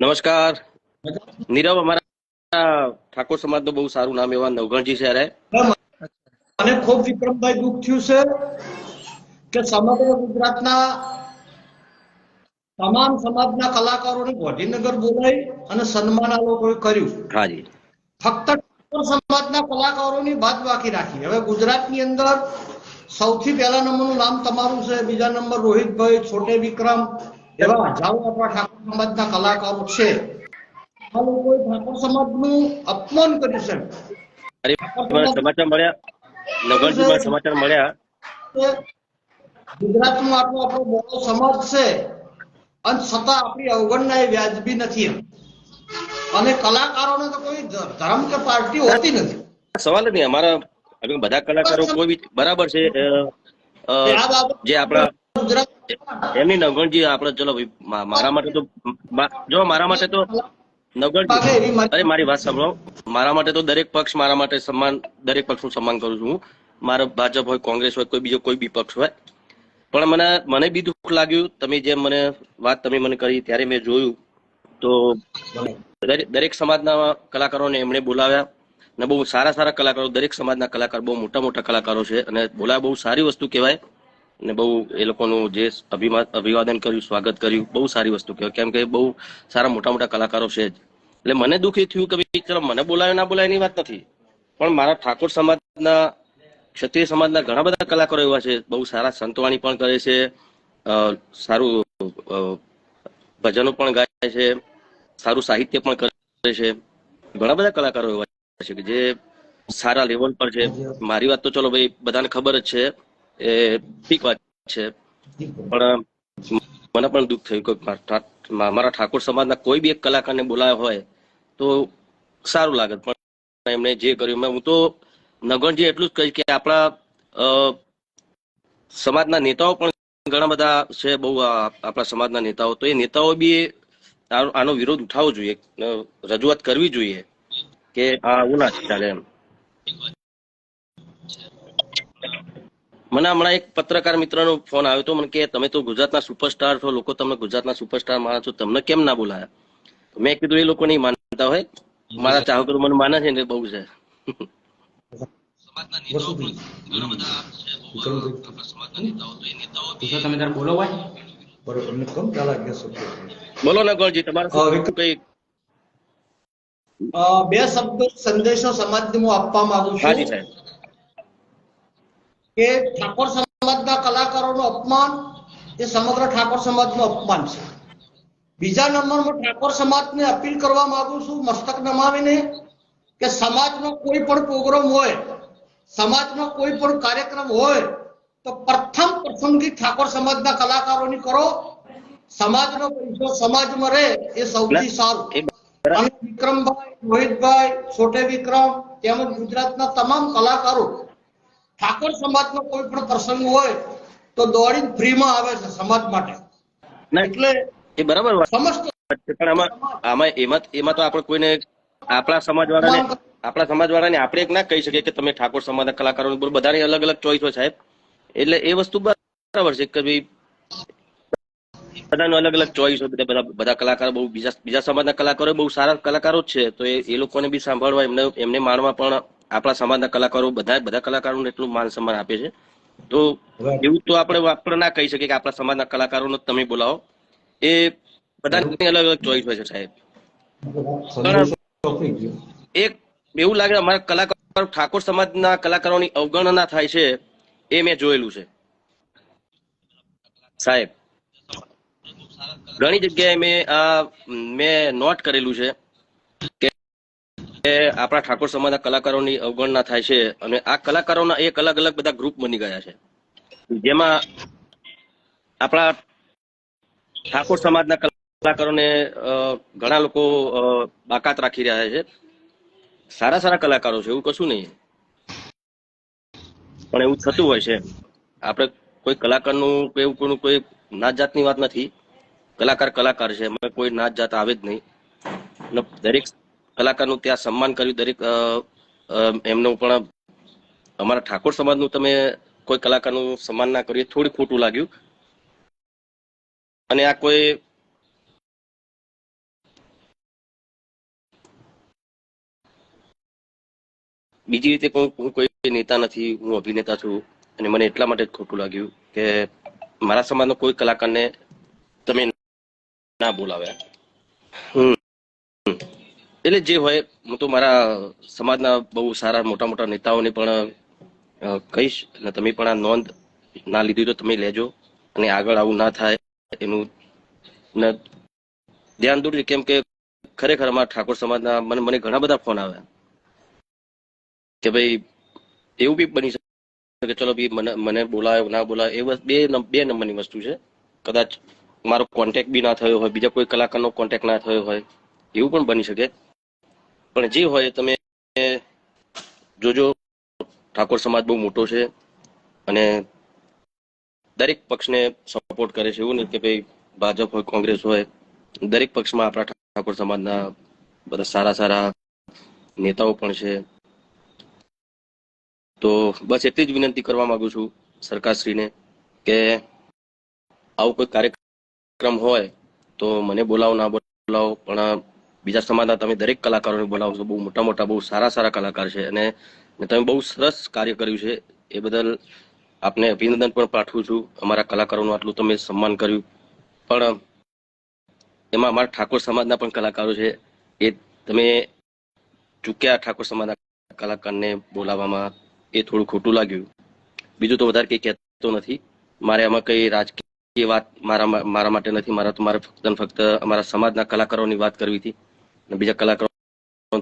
નમસ્કાર. નીરવ અમારા ઠાકોર સમાજનું બહુ સારું નામ એવા નવગણજી છે મને ખૂબ વિક્રમભાઈ દુઃખ થયું છે કે સમગ્ર ગુજરાતના તમામ સમાજના કલાકારોને ગાંધીનગર બોલાવી અને સન્માન આ લોકોએ કર્યું. હાજી ફક્ત ઠાકોર સમાજના કલાકારોની બાદ બાકી રાખી. હવે ગુજરાતની અંદર સૌથી પહેલા નંબરનું નામ તમારું છે. બીજા નંબર રોહિતભાઈ છોટે વિક્રમ એવા હજારો આપણા ઠાકોર સમાજના કલાકારો છે. આ લોકોએ ઠાકોર સમાજનું અપમાન કર્યું છે? સમાચાર મળ્યા? નવગણજીમાં સમાચાર મળ્યા? ગુજરાતનો આટલો આપણો મોટો સમાજ છે અને છતાં આપણી અવગણના એ વ્યાજબી નથી અને કલાકારોને તો કોઈ ધર્મ કે પાર્ટી હોતી નથી. સવાલ નહીં અમારા બધા કલાકારો કોઈ બી બરાબર છે જે આપણા એમની નવગણજી આપણે ચલો ભાઈ મારા માટે તો જો મારા માટે તો મારી- અરે મારી વાત સાંભળો. મારા માટે તો દરેક પક્ષ મારા માટે સન્માન દરેક પક્ષનું સન્માન કરું છું હું. મારો ભાજપ હોય કોંગ્રેસ હોય કોઈ બીજો કોઈ બી પક્ષ હોય. પણ મને મને બી દુઃખ લાગ્યું. તમે જેમ મને વાત તમે મને કરી ત્યારે મેં જોયું. તો દરેક સમાજના કલાકારોને એમણે બોલાવ્યા. અને બહુ સારા સારા કલાકારો દરેક સમાજના કલાકાર બહુ મોટા મોટા કલાકારો છે. અને બોલાવ્યા બહુ સારી વસ્તુ કહેવાય. અને બહુ એ લોકોનું જે અભિમાન અભિવાદન કર્યું, સ્વાગત કર્યું, બહુ સારી વસ્તુ કહેવાય. કેમ કે બહુ સારા મોટા મોટા કલાકારો છે જ. એટલે મને દુઃખ થયું કે ભાઈ, ચલો, મને બોલાયો, ના બોલાય, એની વાત નથી. પણ મારા ઠાકોર સમાજના, ક્ષત્રિય સમાજના ઘણા બધા કલાકારો એવા છે. બહુ સારા સંતવાણી પણ કરે છે. સારું ભજનો પણ ગાય છે. સારું સાહિત્ય પણ કરે છે. ઘણા બધા કલાકારો એવા છે કે જે સારા લેવલ પર છે. મારી વાત તો ચલો ભાઈ, બધાને ખબર જ છે. એ પીક વાત છે. પણ મને પણ દુઃખ થયું કે મારા ઠાકોર સમાજના કોઈ બી એક કલાકારને બોલાયો હોય તો સારું લાગત પણ એમણે જે કર્યું હું તો નગણજી એટલું જ કહીશ કે આપણા સમાજના નેતાઓ પણ ઘણા બધા છે, બહુ આપણા સમાજના નેતાઓ. તો એ નેતાઓ બી આનો વિરોધ ઉઠાવવો જોઈએ. રજૂઆત કરવી જોઈએ કે આ આવું ના ચાલે એમ. મને હમણાં એક પત્રકાર મિત્રનો ફોન આવ્યો હતો મને કે તમે તો ગુજરાતના સુપરસ્ટાર છો લોકો તમને ગુજરાતના સુપરસ્ટાર માનો છો તમને કેમ ના બોલાયા? મેં કીધું એ લોકો નહીં માનતા હોય મારા ચાહકો મને માને છે ને બહુ છે. બોલો ને ગોળજી તમારે. કઈ? બે શબ્દો સંદેશો સમાજને હું આપવા માંગુ હાજી છું સાહેબ. કે ઠાકોર સમાજના કલાકારોનું અપમાન એ સમગ્ર ઠાકોર સમાજનું અપમાન છે. બીજા નંબરમાં ઠાકોર સમાજને અપીલ કરવા માંગુ છું મસ્તક નમાવીને કે સમાજનો કોઈ પણ પ્રોગ્રામ હોય સમાજનો કોઈ પણ કાર્યક્રમ હોય તો પ્રથમ પસંદગી ઠાકોર સમાજના કલાકારોની કરો. સમાજનો પૈસો સમાજમાં રહે એ સૌથી સારું. અને વિક્રમભાઈ રોહિતભાઈ છોટે વિક્રમ તેમજ ગુજરાતના તમામ કલાકારો ઠાકોર સમાજનો કોઈ પણ પ્રસંગ હોય તો દોડીને ફ્રીમાં આવે છે સમાજ માટે. એટલે એ બરાબર સમસ્ત પણ આમાં આમાં એમાં એમાં તો આપણે કોઈને આપણા સમાજ વાળાને આપણા સમાજ વાળાને આપણે એક ના કહી શકીએ કે તમે ઠાકોર સમાજના કલાકારો બધાની અલગ અલગ ચોઈસ હોય સાહેબ. એટલે એ વસ્તુ બરાબર છે કે ભાઈ બધાનો અલગ અલગ ચોઈસ હોય બધા બધા કલાકારો બહુ બીજા બીજા સમાજના કલાકારો બહુ સારા કલાકારો છે તો એ એ લોકોને બી સાંભળવા એમને એમને માણવા પણ આપણા સમાજના કલાકારો બધા બધા કલાકારોને એટલું માન સન્માન આપે છે તો એવું તો આપણે આપણે ના કહી શકીએ કે આપણા સમાજના કલાકારોનો તમે બોલાવો. એ બધાની અલગ અલગ ચોઈસ હોય છે સાહેબ. એક એવું લાગે અમારા કલાકારો ઠાકોર સમાજના કલાકારોની અવગણના થાય છે એ મેં જોયેલું છે. સાહેબ ઘણી જગ્યાએ મેં આ મેં નોટ કરેલું છે કે આપણા ઠાકોર સમાજના કલાકારોની અવગણના થાય છે અને આ કલાકારોના એક અલગ અલગ બધા ગ્રુપ બની ગયા છે. જેમાં આપણા ઠાકોર સમાજના કલાકારોને ઘણા લોકો બાકાત રાખી રહ્યા છે. સારા સારા કલાકારો છે, એવું કશું નહીં. પણ એવું થતું હોય છે. આપણે કોઈ કલાકારનું એવું કોઈનું કોઈ નાત જાતની વાત નથી. કલાકાર કલાકાર છે કોઈ નાત જાત આવે જ નહીં. દરેક કલાકારનું ત્યાં સન્માન કર્યું, દરેક એમનું પણ અમારા ઠાકોર સમાજનું તમે કોઈ કલાકારનું સન્માન ના કર્યું થોડું ખોટું લાગ્યું. અને આ કોઈ બીજી રીતે કોઈ કોઈ નેતા નથી, હું અભિનેતા છું, અને મને એટલા માટે જ ખોટું લાગ્યું કે મારા સમાજનો કોઈ કલાકારને તમે ના બોલાવ્યા. હમ. એટલે જે હોય, હું તો મારા સમાજના બહુ સારા મોટા મોટા નેતાઓને પણ કહીશ. અને તમે પણ આ નોંધ ના લીધી તો તમે લેજો. અને આગળ આવું ના થાય એનું ધ્યાન દોરજો. કેમ કે ખરેખર અમારા ઠાકોર સમાજના મને મને ઘણા બધા ફોન આવ્યા. કે ભાઈ એવું બી બની શકે ચલો બી મને મને બોલાયો, ના બોલાયો, એ બે બે નંબરની વસ્તુ છે. કદાચ મારો કોન્ટેક્ટ બી ના થયો હોય, બીજા કોઈ કલાકારનો કોન્ટેક્ટ ના થયો હોય, એવું પણ બની શકે. પણ જે હોય તમે જોજો, ઠાકોર સમાજ બહુ મોટો છે અને દરેક પક્ષને સપોર્ટ કરે છે એવું નહીં કે ભાઈ ભાજપ હોય, કોંગ્રેસ હોય. દરેક પક્ષમાં આપણા ઠાકોર સમાજના બધા સારા સારા નેતાઓ પણ છે. તો બસ એટલી જ વિનંતી કરવા માંગુ છું સરકારશ્રીને કે આવું કોઈ કાર્યક્રમ હોય તો મને બોલાવો, ના બોલાવો, પણ બીજા સમાજના તમે દરેક કલાકારોને બોલાવો છો. બહુ મોટા મોટા, બહુ સારા સારા કલાકાર છે અને તમે બહુ સરસ કાર્ય કર્યું છે. એ બદલ આપને અભિનંદન પણ પાઠવું છું. અમારા કલાકારોનું આટલું તમે સન્માન કર્યું. પણ એમાં અમારા ઠાકોર સમાજના પણ કલાકારો છે. એ તમે ચૂક્યા ઠાકોર સમાજના કલાકારને બોલાવવામાં એ થોડું ખોટું લાગ્યું. બીજું તો વધારે કંઈ કહેતો નથી. મારે આમાં કઈ રાજકીય વાત મારા મારા માટે નથી. મારા તો મારે ફક્ત ફક્ત અમારા સમાજના કલાકારોની વાત કરવી હતી. બીજા કલાકારો